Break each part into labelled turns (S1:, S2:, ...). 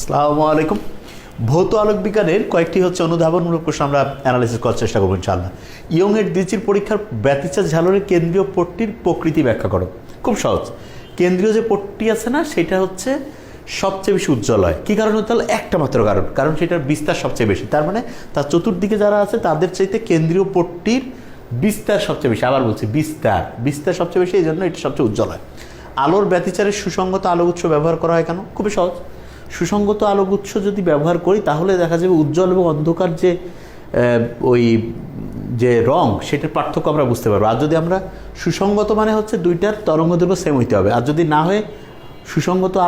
S1: আসসালামু আলাইকুম। ভৌত আলোক বিজ্ঞানের কয়েকটি হচ্ছে অনুধাবনমূলক প্রশ্ন আমরা অ্যানালাইসিস করার চেষ্টা করব ইনশাআল্লাহ। ইয়ং এর দ্বিচির পরীক্ষার ব্যতিচার ঝালরের কেন্দ্রীয় পট্টির প্রকৃতি ব্যাখ্যা করো। খুব সহজ। কেন্দ্রীয় যে পট্টি আছে না, সেটা হচ্ছে সবচেয়ে বেশি উজ্জ্বল হয়। কী কারণ? হতে হলো একটা মাত্র কারণ। কারণ সেটার বিস্তার সবচেয়ে বেশি। তার মানে তার চতুর্দিকে যারা আছে, তাদের চাইতে কেন্দ্রীয় পট্টির বিস্তার সবচেয়ে বেশি। আবার বলছি, বিস্তার। বিস্তার সবচেয়ে বেশি, এই জন্য এটা সবচেয়ে উজ্জ্বল হয়। আলোর ব্যতিচারের সুসংগত আলো উৎস ব্যবহার করা হয় কেন? খুবই সহজ। আলোক উৎস যদি ব্যবহার করি, তাহলে দেখা যাবে উজ্জ্বল এবং অন্ধকার যে ওই যে রং, সেটার পার্থক্য আমরা বুঝতে পারব। আর যদি আমরা সুসংগত মানে হচ্ছে দুইটার তরঙ্গ দৈর্ঘ্য সেম হইতে হবে। আর যদি না হয়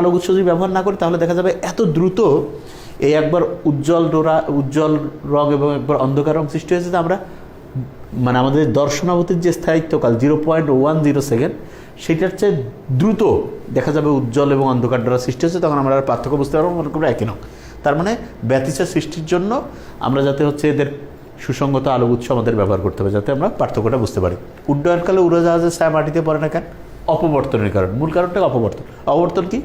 S1: আলোক উৎস যদি ব্যবহার না করি, তাহলে দেখা যাবে এত দ্রুত এই একবার উজ্জ্বল ডোরা, উজ্জ্বল রং এবং একবার অন্ধকার রং সৃষ্টি হয়েছে যে আমরা মানে আমাদের দর্শনাবতীর যে স্থায়িত্বকাল zero point one zero second সেটার চেয়ে দ্রুত দেখা যাবে উজ্জ্বল এবং অন্ধকার দ্বারা সৃষ্টি হচ্ছে, তখন আমরা পার্থক্য বুঝতে পারব মনে করব একই নয় তার মানে ব্যতিচার সৃষ্টির জন্য আমরা যাতে হচ্ছে এদের সুসংগত আলোক উৎস আমাদের ব্যবহার করতে হবে, যাতে আমরা পার্থক্যটা বুঝতে পারি। উড্ডয়নকালে উড়োজাহাজের ছায়া মাটিতে পড়ে না কেন? অপবর্তনের কারণ। মূল কারণটা অপবর্তন। অপবর্তন কি?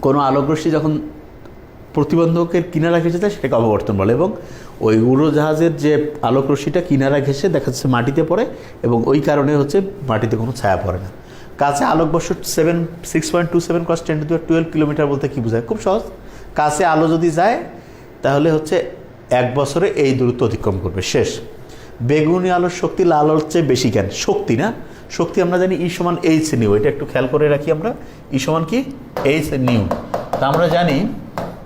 S1: কোনো আলোকরশ্মি যখন প্রতিবন্ধকের কিনারা ঘেসে যায় সেটাকে অববর্তন বলে এবং ওই উড়োজাহাজের যে আলোকরশ্মিটা কিনারা ঘেঁষে দেখা যাচ্ছে মাটিতে পড়ে এবং ওই কারণে হচ্ছে মাটিতে কোনো ছায়া পড়ে না। কাছে আলোকবর্ষ seven six point two seven কস টেন টুয়েলভ কিলোমিটার বলতে কী বোঝায়? খুব সহজ। কাছে আলো যদি যায়, তাহলে হচ্ছে এক বছরে এই দূরত্ব অতিক্রম করবে। শেষ। বেগুনি আলোর শক্তি লাল আলোর চেয়ে বেশি কেন? শক্তি না? শক্তি আমরা জানি ই সমান এইচ নিউ এটা একটু খেয়াল করে রাখি আমরা। ই সমান কি? এইচ নিউ তা আমরা জানি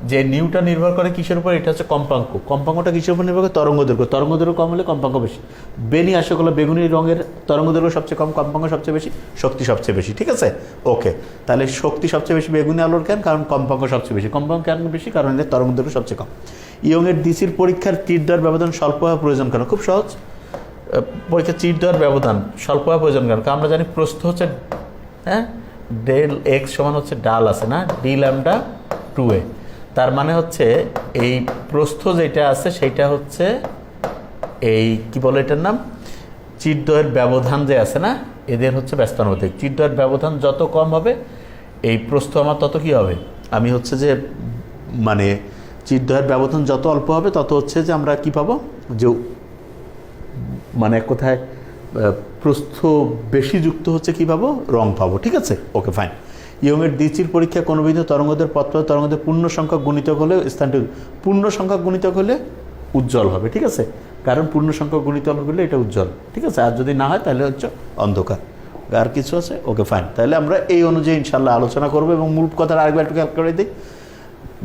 S1: যে নিউটা নির্ভর করে কিসের উপর, এটা হচ্ছে কম্পাঙ্ক। কম্পাঙ্কটা কিসের উপর নির্ভর করে? তরঙ্গ দৈর্ঘ্য। তরঙ্গ দৈর্ঘ্য কম হলে কম্পাঙ্ক বেশি। বেনি আসে হলো বেগুনি রঙের তরঙ্গ দৈর্ঘ্য সবচেয়ে কম, কম্পাঙ্ক সবচেয়ে বেশি, শক্তি সবচেয়ে বেশি, ঠিক আছে? ওকে। তাহলে শক্তি সবচেয়ে বেশি বেগুনি আলোর কেন? কারণ কম্পাঙ্ক সবচেয়ে বেশি। কম্পাঙ্ক কেন বেশি? কারণ এদের তরঙ্গ দৈর্ঘ্য সবচেয়ে কম। ইয়ংয়ের ডিসির পরীক্ষার তীর দেওয়ার ব্যবধান স্বল্প হওয়া প্রয়োজন কেন? খুব সহজ। পরীক্ষার চিট দেওয়ার ব্যবধান স্বল্প হওয়া প্রয়োজন কেন? কারণ আমরা জানি প্রস্থ হচ্ছে হ্যাঁ? ডেল এক্স সমান হচ্ছে ডাল আছে, না? D lambda two A. তার মানে হচ্ছে এই প্রস্থ যেটা আছে সেটা হচ্ছে এই, কি বলে এটার নাম? চিটদয়ের ব্যবধান যে আছে না, এদের হচ্ছে ব্যস্তানুপাতিক চিটদয়ের ব্যবধান যত কম হবে, এই প্রস্থ আমার তত কি হবে? আমি হচ্ছে যে মানে চিটদয়ের ব্যবধান যত অল্প হবে, তত হচ্ছে যে আমরা কি পাবো? যে মানে কথায় প্রস্থ বেশি যুক্ত হচ্ছে কী পাবো? রং পাবো। ঠিক আছে? ওকে, ফাইন। ইয়ংয়ের দ্বিচির পরীক্ষা কোনো বিধ তরঙ্গদের পত্র, তরঙ্গদের পূর্ণ সংখ্যক গুণিতক হলে স্থানটি পূর্ণ সংখ্যক গুণিতক হলে উজ্জ্বল হবে, ঠিক আছে? কারণ পূর্ণ সংখ্যক গুণিতক হলে এটা উজ্জ্বল, ঠিক আছে? আর যদি না হয় তাহলে হচ্ছে অন্ধকার। আর কিছু আছে? ওকে ফাইন তাহলে আমরা এই অনুযায়ী ইনশাল্লাহ আলোচনা করব এবং মূল কথাটা আরেকবার একটু খেয়াল করে দিই।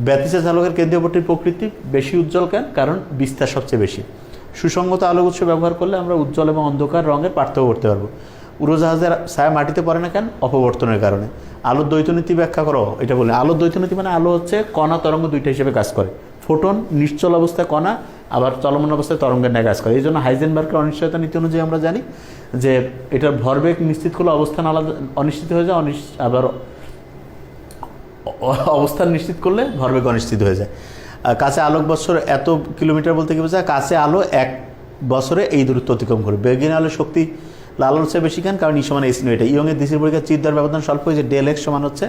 S1: ব্যতিসা চালকের কেন্দ্রীয় প্রকৃতি বেশি উজ্জ্বল কেন? কারণ বিস্তার সবচেয়ে বেশি। সুসংগত আলোক উৎস ব্যবহার করলে আমরা উজ্জ্বল এবং অন্ধকার রঙের পার্থক্য করতে পারব। উড়োজাহাজের ছায়া মাটিতে পড়ে না কেন? অপবর্তনের কারণে। আলোর দ্বৈতনীতি ব্যাখ্যা করো, এটা বলে। আলোর দ্বৈতনীতি মানে আলো হচ্ছে কণা তরঙ্গ দুইটা হিসেবে কাজ করে। ফোটন নিশ্চল অবস্থায় কণা, আবার চলমান অবস্থায় তরঙ্গের ন্যায় কাজ করে। এই জন্য হাইজেনবার্গের অনিশ্চয়তা নীতি অনুযায়ী আমরা জানি যে এটার ভরবেগ নিশ্চিত করলে অবস্থান আলাদা, অনিশ্চিত হয়ে যায় আবার অবস্থান নিশ্চিত করলে ভরবেগ অনিশ্চিত হয়ে যায়। কাছে আলোক বছর এত কিলোমিটার বলতে কি বোঝায়? কাছে আলো এক বছরে এই দূরত্ব অতিক্রম করে। বেগিন আলো শক্তি লালন চেয়ে বেশি কেন কারণ ই সমান এস এটা। ইয়ংয়ের দিশির পরীক্ষার চিন্তার ব্যবধান স্বল্প হয়েছে ডেল এক্স সমান হচ্ছে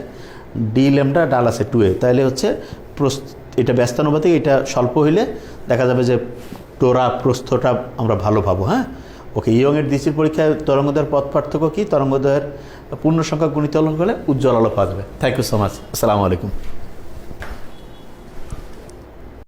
S1: ডি লেমটা ডাল আছে টু এ। তাহলে হচ্ছে এটা ব্যস্তানুপাতিক, এটা স্বল্প হইলে দেখা যাবে যে টোরা, প্রস্থটা আমরা ভালো পাবো হ্যাঁ? ওকে, ইয়ংয়ের দিশির পরীক্ষায় তরঙ্গদয়ের পথ পার্থক্য কি? তরঙ্গদয়ের পূর্ণ সংখ্যা গুণিত হলে উজ্জ্বল আলো পাওয়া যাবে। থ্যাংক ইউ সো মাচ আসসালামু আলাইকুম।